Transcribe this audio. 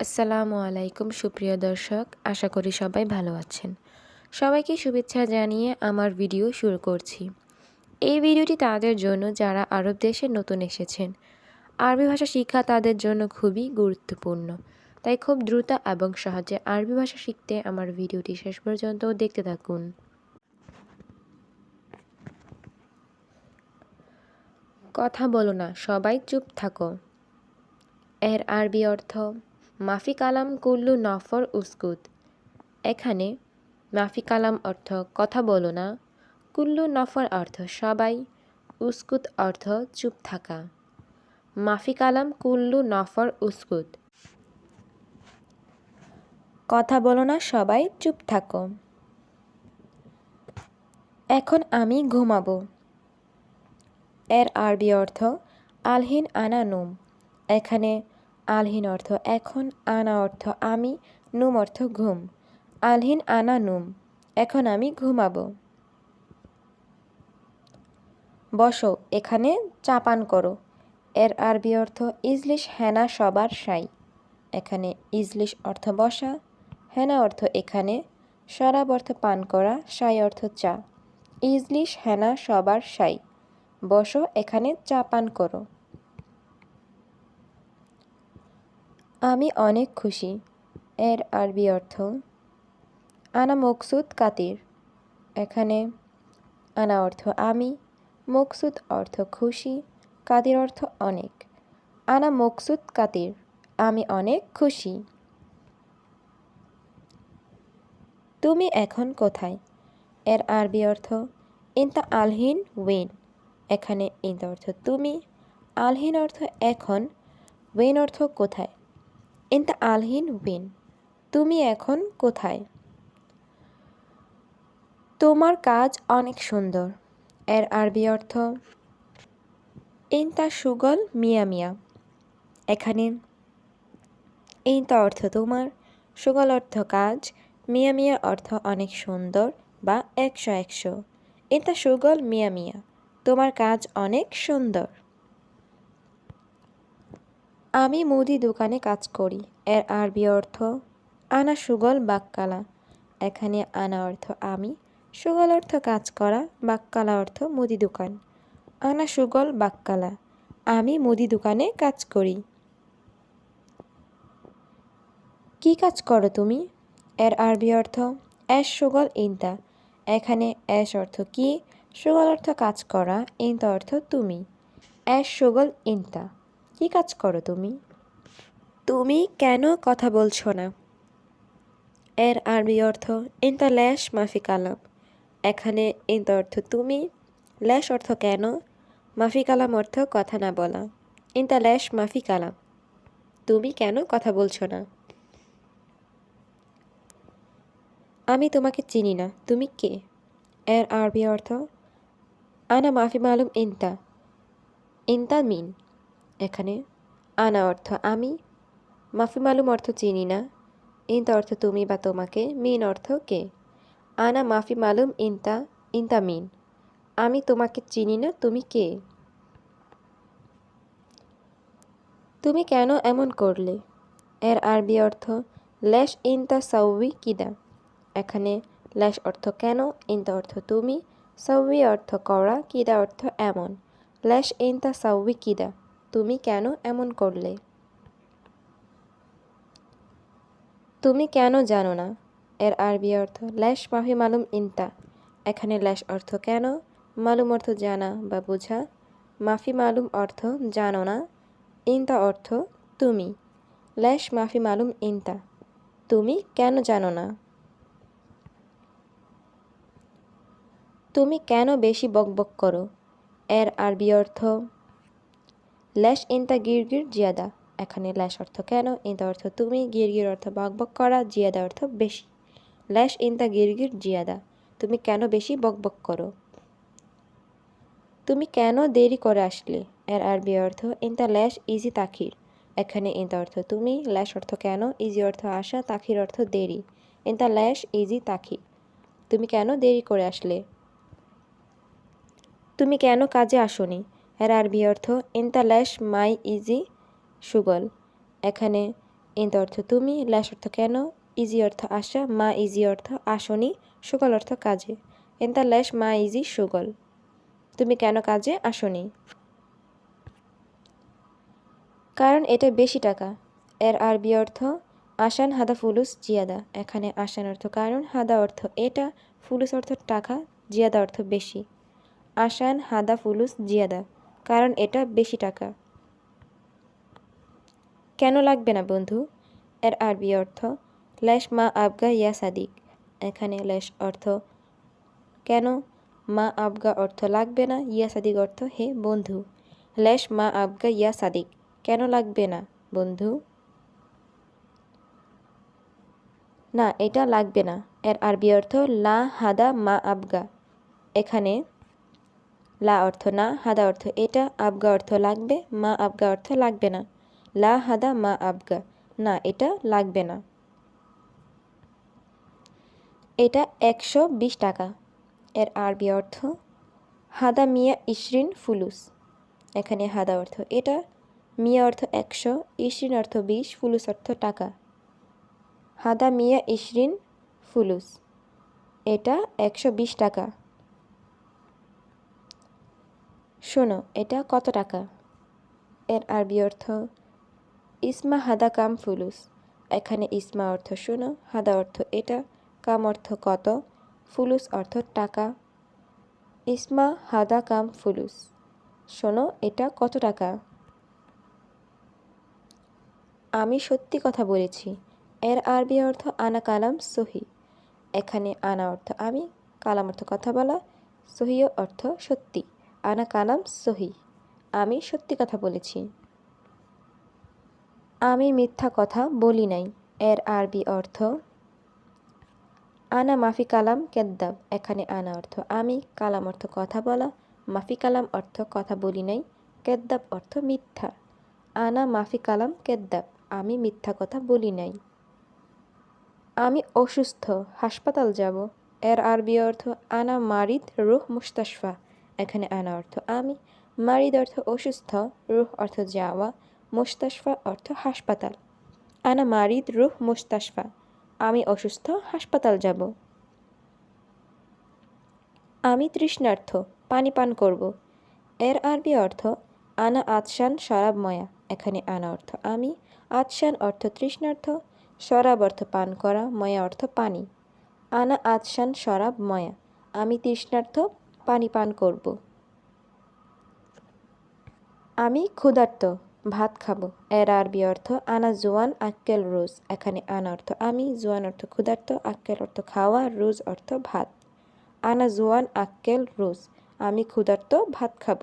আসসালামু আলাইকুম, সুপ্রিয় দর্শক। আশা করি সবাই ভালো আছেন। সবাইকে শুভেচ্ছা জানিয়ে আমার ভিডিও শুরু করছি। এই ভিডিওটি তাদের জন্য যারা আরব দেশে নতুন এসেছেন, আরবি ভাষা শিক্ষা তাদের জন্য খুবই গুরুত্বপূর্ণ। তাই খুব দ্রুত এবং সহজে আরবি ভাষা শিখতে আমার ভিডিওটি শেষ পর্যন্ত দেখতে থাকুন। কথা বলো না, সবাই চুপ থাকো। এর আরবি অর্থ মাফি কালাম কুল্লু নফর উস্কুত। এখানে মাফি কালাম অর্থ কথা বলো না, কুল্লু নফর অর্থ সবাই, উস্কুত অর্থ চুপ থাকা। মাফি কালাম কুল্লু নফর উস্কুত। কথা বলো না, সবাই চুপ থাকো। এখন আমি ঘুমাবো। এর আরবি অর্থ আলহিন আনা নুম। এখানে আলহিন অর্থ এখন আনা অর্থ আমি, নুম অর্থ ঘুম। আলহিন আনা নুম, এখন আমি ঘুমাবো। বসো, এখানে চাপান করো। এর আরবি অর্থ ইজলিশ হেনা সবার সাই। এখানে ইজলিশ অর্থ বসা, হেনা অর্থ এখানে, শরাব অর্থ পান করা, সাই অর্থ চা। ইজলিশ হেনা সবার সাই। বসো, এখানে চা পান করো। আমি অনেক খুশি। এর আরবি অর্থ, আনা মকসুদ কাতির। এখানে আনা অর্থ, আমি। মকসুদ অর্থ, খুশি। কাদির অর্থ, অনেক। আনা মকসুদ কাতির, আমি অনেক খুশি। তুমি এখন কোথায়? এর আরবি অর্থ ইনতা আলহিন ওয়েন। এখানে ইনতা অর্থ, তুমি। আলহিন অর্থ, এখন। ওয়েন অর্থ, কোথায়? ইনতা আলহিন ওয়েন তুমি এখন কোথায়? তোমার কাজ অনেক সুন্দর, এর আরবি অর্থ ইনতা সুগল মিয়া মিয়া। এখানে ইনতা অর্থ তোমার, সুগল অর্থ কাজ, মিয়া মিয়া অর্থ অনেক সুন্দর বা একশো একশো। ইনতা সুগল মিয়া মিয়া, তোমার কাজ অনেক সুন্দর। আমি মুদি দোকানে কাজ করি। এর আরবি অর্থ, আনা সুগল বাক্কালা। এখানে আনা অর্থ আমি। সুগল অর্থ কাজ করা, বাক্কালা অর্থ মুদি দোকান। আনা সুগল বাক্কালা। আমি মুদি দোকানে কাজ করি। কি কাজ করো তুমি? এর আরবি অর্থ অ্যাশ সুগল ইনতা। এখানে অ্যাশ অর্থ কি? সুগল অর্থ কাজ করা। ইনতা অর্থ তুমি। অ্যাশ সুগল ইনতা। কি কাজ করো তুমি? তুমি কেন কথা বলছো না? এর আরবি অর্থ ইনতা ল্যাশ মাফি কালাম এখানে ইনতা অর্থ তুমি ল্যাশ অর্থ কেন মাফি কালাম অর্থ কথা না বলা ইনতা ল্যাশ মাফি কালাম তুমি কেন কথা বলছো না আমি তোমাকে চিনি না। তুমি কে? এর আরবি অর্থ আনা মাফি মালুম ইনতা ইনতা মিন এখানে আনা অর্থ আমি, মাফি মালুম অর্থ চিনি না, ইনতা অর্থ তুমি বা তোমাকে, মিন অর্থ কে? আনা মাফি মালুম ইনতা ইনতা মিন। আমি তোমাকে চিনি না, তুমি কে? তুমি কেন এমন করলে? এর আরবি অর্থ ল্যাশ ইনতা সাউই কিদা? এখানে ল্যাশ অর্থ কেন, ইনতা অর্থ তুমি সাউই অর্থ করা, কিদা অর্থ এমন। ল্যাশ ইনতা সাউই কিদা? তুমি কেন এমন করলে? তুমি কেন জানো না? এর আরবি অর্থ, ল্যাশ মাফি মালুম ইনতা। এখানে ল্যাশ অর্থ কেন? মালুম অর্থ জানা বা বোঝা। মাফি মালুম অর্থ জানো না। ইনতা অর্থ, তুমি। ল্যাশ মাফি মালুম ইনতা। তুমি কেন জানো না? তুমি কেন বেশি বকবক করো? এর আরবি অর্থ ল্যাশ ইনতা গিরগির জিয়াদা। এখানে ল্যাশ অর্থ কেন? ইনতা অর্থ তুমি গিরগির অর্থ বকবক করা, জিয়াদা অর্থ বেশি। ল্যাশ ইনতা গিরগির জিয়াদা। তুমি কেন বেশি বকবক করো? তুমি কেন দেরি করে আসলে? এর আরবি অর্থ ইনতা ল্যাশ ইজি তাখির। এখানে ইনতা অর্থ, তুমি। ল্যাশ অর্থ কেন? ইজি অর্থ আসা, তাখির অর্থ দেরি। ইনতা ল্যাশ ইজি তাখির। তুমি কেন দেরি করে আসলে? তুমি কেন কাজে আসনি? এর আরবি অর্থ ইনতা ল্যাশ মাই, ইজি, সুগল। এখানে ইন্ত অর্থ, তুমি। ল্যাশ অর্থ, কেন? ইজি অর্থ আসা মা ইজি অর্থ, আসনি। সুগল অর্থ, কাজে। এন্তা ল্যাশ মা, ইজি, সুগল। তুমি কেন কাজে? আসনি। কারণ এটা বেশি টাকা। এর আরবি অর্থ আসান হাদা ফুলুস জিয়াদা। এখানে আসান অর্থ কারণ, হাদা অর্থ এটা, ফুলুস অর্থ টাকা, জিয়াদা অর্থ বেশি। আসান হাদা ফুলুস জিয়াদা। কারণ এটা বেশি টাকা। কেন লাগবে না বন্ধু? এর আরবি অর্থ ল্যাশ মা আবগা ইয়া সাদিক। এখানে ল্যাশ অর্থ, কেন? মা আবগা অর্থ, লাগবে না। ইয়া সাদিক অর্থ, হে বন্ধু। ল্যাশ মা আবগা ইয়া সাদিক, কেন লাগবে না বন্ধু? না, এটা লাগবে না। এর আরবি অর্থ, লা হাদা মা আবগা। এখানে লা অর্থ না, হাদা অর্থ এটা, আবগা অর্থ লাগবে, মা আবগা অর্থ লাগবে না। লা, হাদা, মা আবগা, না, এটা লাগবে না। এটা একশো বিশ টাকা। এর আরবি অর্থ, হাদা মিয়া ইশরিন ফুলুস। এখানে হাদা অর্থ এটা, মিয়া অর্থ একশো, ইশরিন অর্থ বিশ, ফুলুস অর্থ টাকা। হাদা মিয়া ইশরিন ফুলুস। এটা একশো বিশ টাকা। শোনো, এটা কত টাকা? এর আরবি অর্থ, ইসমা হাদা কাম ফুলুস। এখানে ইসমা অর্থ শোনো, হাদা অর্থ এটা, কাম অর্থ কত, ফুলুস অর্থ টাকা। ইসমা হাদা কাম ফুলুস। শোনো, এটা কত টাকা? আমি সত্যি কথা বলেছি, এর আরবি অর্থ আনা কালাম সহি। এখানে আনা অর্থ আমি, কালাম অর্থ কথা বলা, সহিও অর্থ সত্যি। আনা কালাম সহি। আমি সত্যি কথা বলেছি। আমি মিথ্যা কথা বলি নাই। এর আরবি অর্থ, আনা মাফি কালাম কেদ্দাব। এখানে আনা অর্থ, আমি কালাম অর্থ কথা বলা, মাফি কালাম অর্থ কথা বলি নাই, কেদ্দাব অর্থ মিথ্যা। আনা মাফি কালাম কেদ্দাব, আমি মিথ্যা কথা বলি নাই। আমি অসুস্থ, হাসপাতাল যাব। এর আরবি অর্থ, আনা মারিদ রুহ মুস্তাশফা। এখানে আনা অর্থ আমি, মারিদ অর্থ অসুস্থ, রুহ অর্থ যাওয়া, মুস্তাশফা অর্থ হাসপাতাল। আনা মারিদ, রুহ, মুস্তাশফা। আমি অসুস্থ, হাসপাতাল যাব। আমি তৃষ্ণার্থ, পানি পান করব। এর আরবি অর্থ, আনা আতশান, শরাব ময়া। এখানে আনা অর্থ আমি, আতশান অর্থ তৃষ্ণার্থ, শরাব অর্থ পান করা, ময়া অর্থ পানি। আনা আতশান, শরাব ময়া। আমি তৃষ্ণার্থ পানি পান করব। আমি ক্ষুধার্ত, ভাত খাব। এর আরবি অর্থ, আনা জোয়ান আক্কেল রোজ। এখানে আনা অর্থ, আমি জোয়ান অর্থ ক্ষুধার্ত, আক্কেল অর্থ খাওয়া, রোজ অর্থ ভাত। আনা জোয়ান আক্কেল রোজ, আমি ক্ষুধার্ত, ভাত খাব।